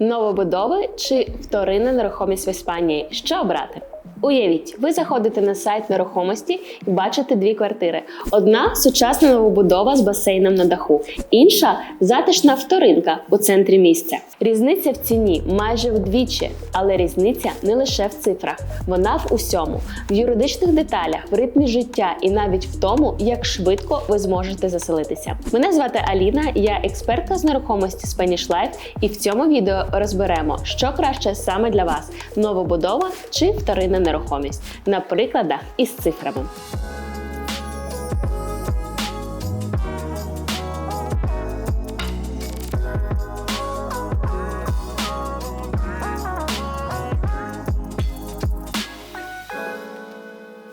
Новобудови чи вторинна нерухомість в Іспанії? Що обрати? Уявіть, ви заходите на сайт нерухомості і бачите дві квартири: одна сучасна новобудова з басейном на даху, інша затишна вторинка у центрі місця. Різниця в ціні майже вдвічі, але різниця не лише в цифрах, вона в усьому, в юридичних деталях, в ритмі життя і навіть в тому, як швидко ви зможете заселитися. Мене звати Аліна, я експертка з нерухомості Spanish Life, і в цьому відео розберемо, що краще саме для вас: новобудова чи вторинна нерухомість на прикладах із цифрами.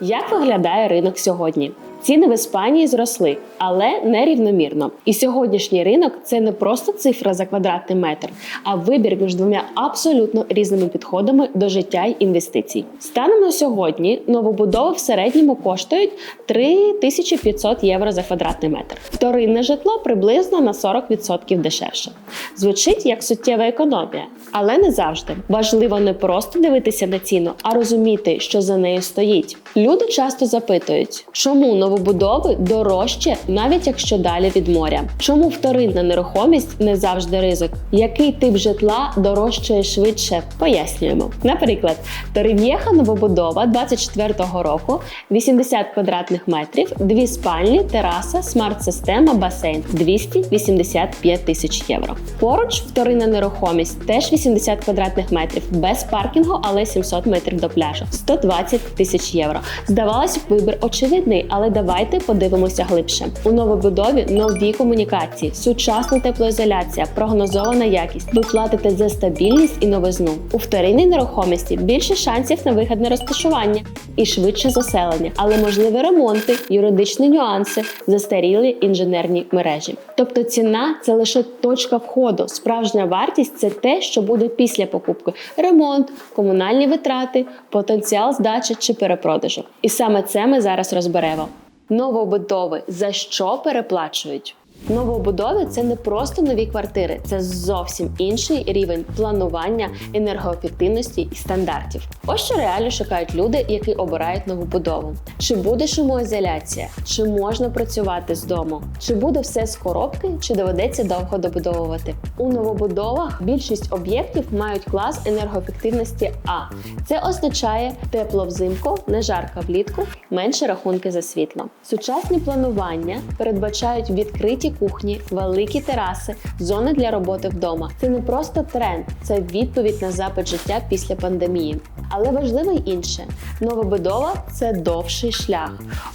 Як виглядає ринок сьогодні? Ціни в Іспанії зросли, але не рівномірно. І сьогоднішній ринок це не просто цифра за квадратний метр, а вибір між двома абсолютно різними підходами до життя й інвестицій. Станом на сьогодні новобудови в середньому коштують 3500 євро за квадратний метр. Вторинне житло приблизно на 40% дешевше. Звучить як суттєва економія, але не завжди. Важливо не просто дивитися на ціну, а розуміти, що за нею стоїть. Люди часто запитують, чому новобудови дорожче, навіть якщо далі від моря. Чому вторинна нерухомість не завжди ризик? Який тип житла дорожчає швидше? Пояснюємо. Наприклад, Торів'єха новобудова 24-го року, 80 квадратних метрів, дві спальні, тераса, смарт-система, басейн 285 тисяч євро. Поруч вторинна нерухомість теж 80 квадратних метрів, без паркінгу, але 700 метрів до пляжу 120 тисяч євро. Здавалось, вибір очевидний, але давайте подивимося глибше. У новобудові нові комунікації, сучасна теплоізоляція, прогнозована якість. Ви платите за стабільність і новизну. У вторинній нерухомості більше шансів на вигідне розташування і швидше заселення, але можливі ремонти, юридичні нюанси, застарілі інженерні мережі. Тобто ціна це лише точка входу. Справжня вартість це те, що буде після покупки: ремонт, комунальні витрати, потенціал здачі чи перепродажу. І саме це ми зараз розберемо. Новобудови за що переплачують? Новобудови це не просто нові квартири, це зовсім інший рівень планування, енергоефективності і стандартів. Ось що реально шукають люди, які обирають новобудову. Чи буде шумоізоляція, чи можна працювати з дому, чи буде все з коробки, чи доведеться довго добудовувати. У новобудовах більшість об'єктів мають клас енергоефективності А. Це означає тепло взимку, не жарко влітку, менше рахунки за світло. Сучасні планування передбачають відкриті кухні, великі тераси, зони для роботи вдома. Це не просто тренд, це відповідь на запит життя після пандемії. Але важливо й інше: новобудова це довший шлях.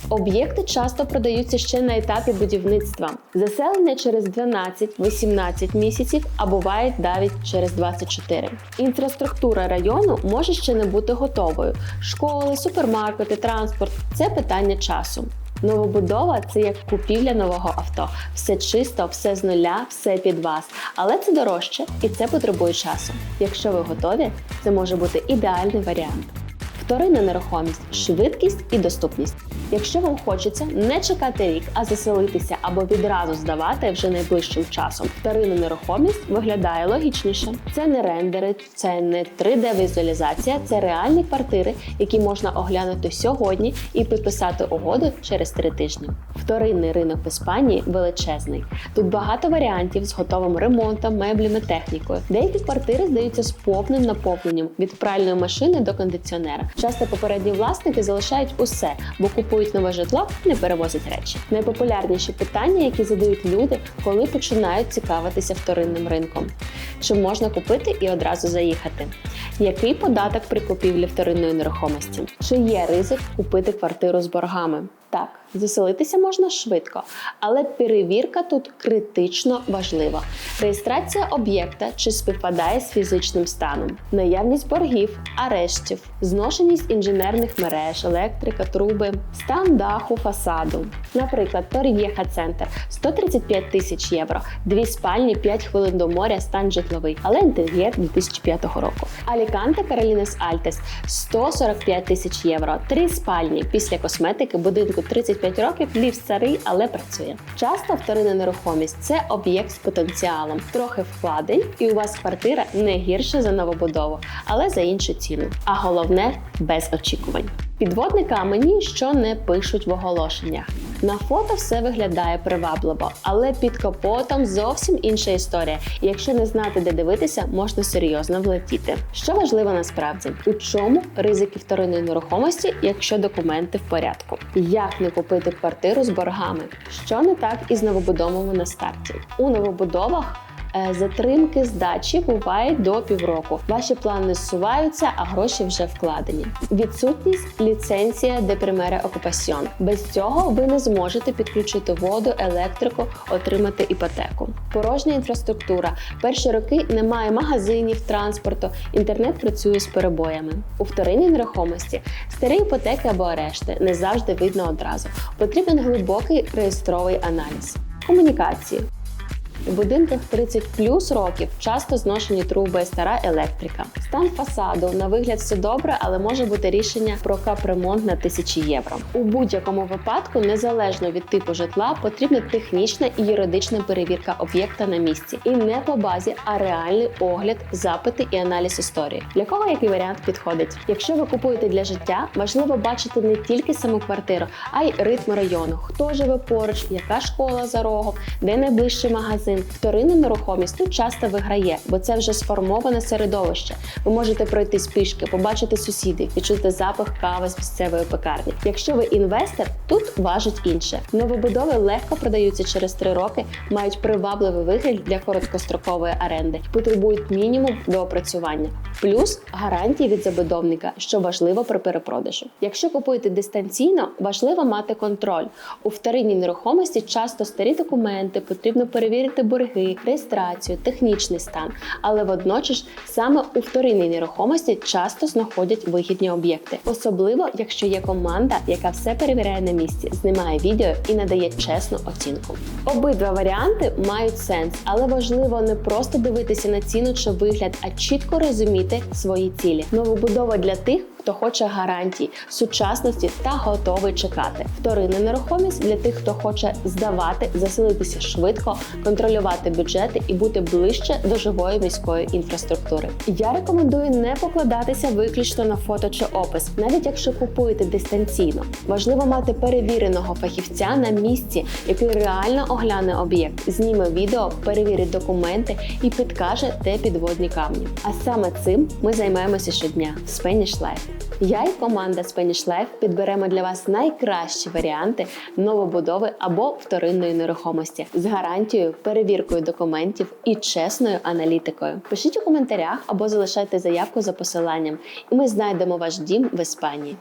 Об'єкти часто продаються ще на етапі будівництва. Заселення через 12-18 місяців, а буває навіть через 24. Інфраструктура району може ще не бути готовою. Школи, супермаркети, транспорт це питання часу. Новобудова це як купівля нового авто. Все чисто, все з нуля, все під вас. Але це дорожче і це потребує часу. Якщо ви готові, це може бути ідеальний варіант. Вторинна нерухомість, швидкість і доступність. Якщо вам хочеться не чекати рік, а заселитися або відразу здавати вже найближчим часом, вторинна нерухомість виглядає логічніше. Це не рендери, це не 3D-візуалізація, це реальні квартири, які можна оглянути сьогодні і підписати угоду через три тижні. Вторинний ринок в Іспанії величезний. Тут багато варіантів з готовим ремонтом, меблями, технікою. Деякі квартири здаються з повним наповненням від пральної машини до кондиціонера. Часто попередні власники залишають усе, бо купують нове житло, не перевозять речі. Найпопулярніші питання, які задають люди, коли починають цікавитися вторинним ринком: чи можна купити і одразу заїхати? Який податок при купівлі вторинної нерухомості? Чи є ризик купити квартиру з боргами? Так, заселитися можна швидко, але перевірка тут критично важлива. Реєстрація об'єкта чи співпадає з фізичним станом, наявність боргів, арештів, зношеність інженерних мереж, електрика, труби, стан даху, фасаду. Наприклад, Торів'єха центр 135 тисяч євро, дві спальні, 5 хвилин до моря, стан житловий, але інтер'єр 2005 року. Аліканте Каролінес Альтес 145 тисяч євро, три спальні після косметики будинку будинку 35 років, ліфт старий, але працює. Часто вторинна нерухомість це об'єкт з потенціалом, трохи вкладень, і у вас квартира не гірша за новобудову, але за іншу ціну. А головне без очікувань. Підводника мені що не пишуть в оголошеннях. На фото все виглядає привабливо, але під капотом зовсім інша історія. І якщо не знати, де дивитися, можна серйозно влетіти. Що важливо насправді, у чому ризики вторинної нерухомості, якщо документи в порядку? Як не купити квартиру з боргами? Що не так із новобудовами на старті? У новобудовах. Е, Затримки здачі бувають до півроку. Ваші плани зсуваються, а гроші вже вкладені. Відсутність ліцензія де примере окупасьон. Без цього ви не зможете підключити воду, електрику, отримати іпотеку. Порожня інфраструктура. Перші роки немає магазинів, транспорту, інтернет працює з перебоями. У вторинній нерухомості старі іпотеки або арешти не завжди видно одразу. Потрібен глибокий реєстровий аналіз. Комунікації. У будинках 30 плюс років часто зношені труби, стара електрика. Стан фасаду на вигляд все добре, але може бути рішення про капремонт на тисячі євро. У будь-якому випадку, незалежно від типу житла, потрібна технічна і юридична перевірка об'єкта на місці, і не по базі, а реальний огляд, запити і аналіз історії. Для кого який варіант підходить? Якщо ви купуєте для життя, важливо бачити не тільки саму квартиру, а й ритм району, хто живе поруч, яка школа за рогом, де найближчий магазин. Вторинна нерухомість тут часто виграє, бо це вже сформоване середовище. Ви можете пройтись пішки, побачити сусідів, відчути запах кави з місцевої пекарні. Якщо ви інвестор, тут важить інше. Новобудови легко продаються через три роки, мають привабливий вигляд для короткострокової оренди, потребують мінімум доопрацювання, плюс гарантії від забудовника, що важливо при перепродажу. Якщо купуєте дистанційно, важливо мати контроль. У вторинній нерухомості часто старі документи, потрібно перевірити борги, реєстрацію, технічний стан. Але водночас саме у вторинній нерухомості часто знаходять вигідні об'єкти, особливо якщо є команда, яка все перевіряє на місці, знімає відео і надає чесну оцінку. Обидва варіанти мають сенс, але важливо не просто дивитися на ціну чи вигляд, а чітко розуміти свої цілі. Новобудова для тих. Хто хоче гарантій, сучасності та готовий чекати. Вторинна нерухомість для тих, хто хоче здавати, заселитися швидко, контролювати бюджети і бути ближче до живої міської інфраструктури. Я рекомендую не покладатися виключно на фото чи опис, навіть якщо купуєте дистанційно. Важливо мати перевіреного фахівця на місці, який реально огляне об'єкт, зніме відео, перевірить документи і підкаже, де підводні камні. А саме цим ми займаємося щодня в Spanish Life. Я і команда Spanish Life підберемо для вас найкращі варіанти новобудови або вторинної нерухомості з гарантією, перевіркою документів і чесною аналітикою. Пишіть у коментарях або залишайте заявку за посиланням, і ми знайдемо ваш дім в Іспанії.